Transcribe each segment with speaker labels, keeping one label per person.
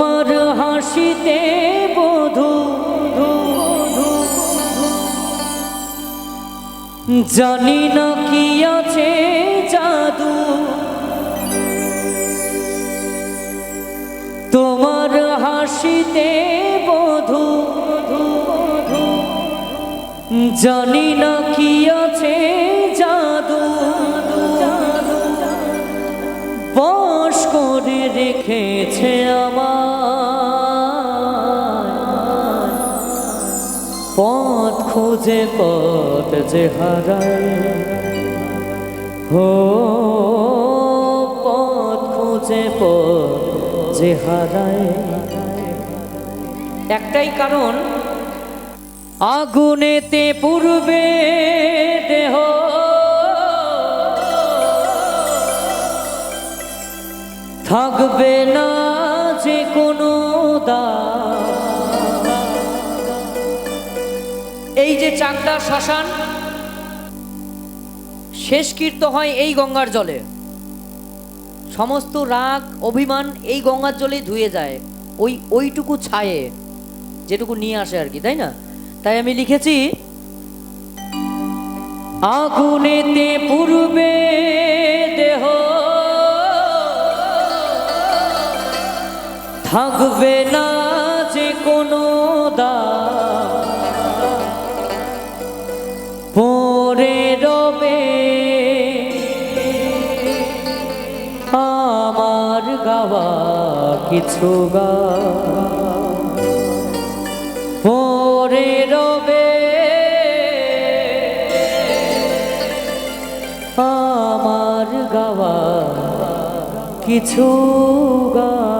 Speaker 1: তোমার হাসিতে বধু জানি না কি আছে জাদু। তোমার হাসিতে বধু। জানি না করে রেখেছে আমার পথ খুঁজে, পথ যে হারায়। হো, পথ খুঁজে, পথ যে হারায়। একটাই কারণ, আগুনেতে পূর্বে দেহ। থাকবে না যে কোনো দাগ। এই যে চাকদা শ্মশান শেষকৃত্য হয় এই গঙ্গার জলে সমস্ত রাগ, অভিমান এই গঙ্গার জলেই ধুয়ে যায়, ওই ওইটুকু ছায়ে, যেটুকু নিয়ে আসে আর কি, তাই না তাই আমি লিখেছি, আগুনেতে পূর্বে থাকবে না যে কোনো দা পরে রবে আমার গাওয়া কিছু গা পরে রবে আমার গাওয়া কিছু গান।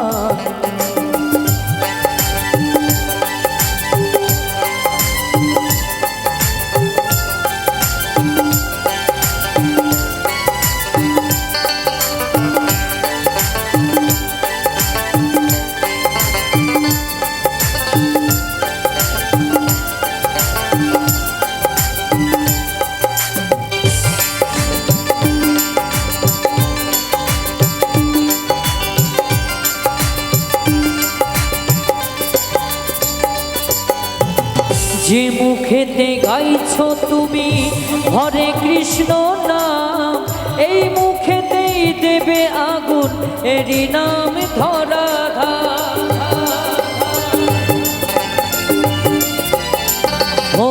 Speaker 1: যে মুখেতে গাইছ তুমি, হরে কৃষ্ণ নাম, এই মুখেতেই দেবে আগুন, এরই নাম ধরা ও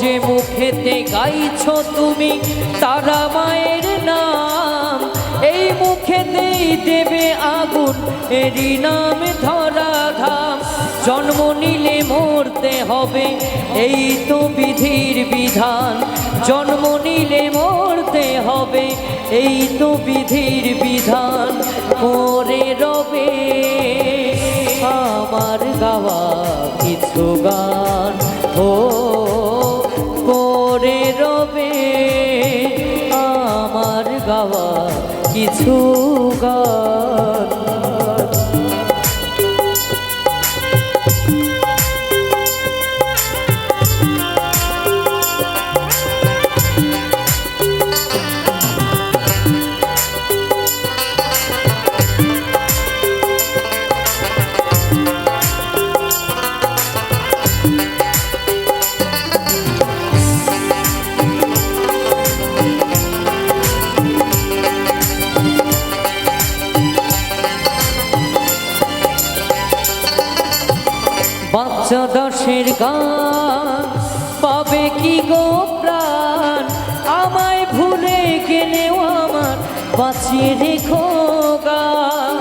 Speaker 1: যে মুখেতে গাইছো তুমি, তারা মায়ের নাম, এই মুখেতেই দেবে আগুন, এরই নাম ধরা জন্ম নিলে মরতে হবে, এই তো বিধির বিধান। জন্ম নিলে মরতে হবে, এই তো বিধির বিধান। পরে রবে আমার গাওয়া কিছু গান। ও পরে রবে আমার গাওয়া কিছু বাতাসের গান। পাবে কি গো প্রাণ? আমায় ভুলে গেলেও আমার বাঁচিয়ে রেখো গান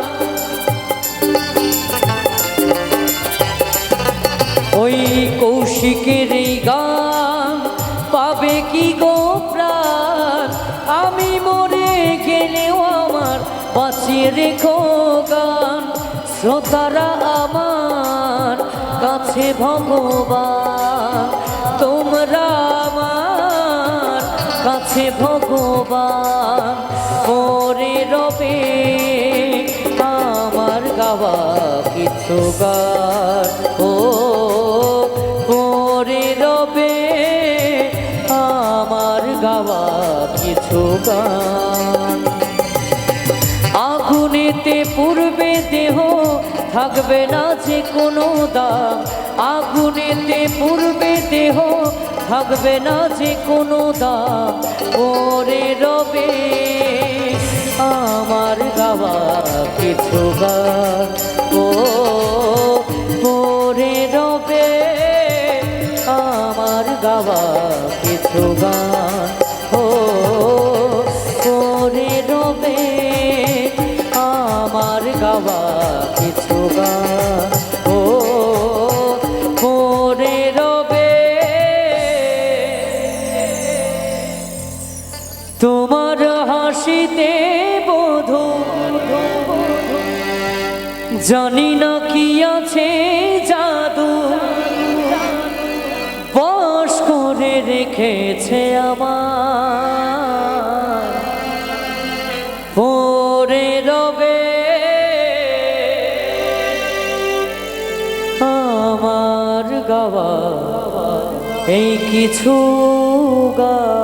Speaker 1: ওই কৌশিকের এই গান পাবে কি গো প্রাণ? আমি মরে গেলেও আমার বাঁচিয়ে রেখো গান। শ্রোতারা আমার কাছে ভগবান, তোমরা আমার কাছে ভগবান। ওরে রবে, আমার গাওয়া কিছু গান। ও, ওরে রবে, আমার গাওয়া কিছু গান। আগুনেতে পূর্বে দেহ থাকবে না যে কোনো দাম। আগুনেতে পূর্বে দেহ, থাকবে না যে কোনো দাম। ওরে রবে, আমার গাওয়া কিছু গান। ও, ওরে রবে, আমার গাওয়া ও ওরে রবে। তোমার হাসিতে বোধ। জানি না কি আছে গাওয়া এই কিছু গা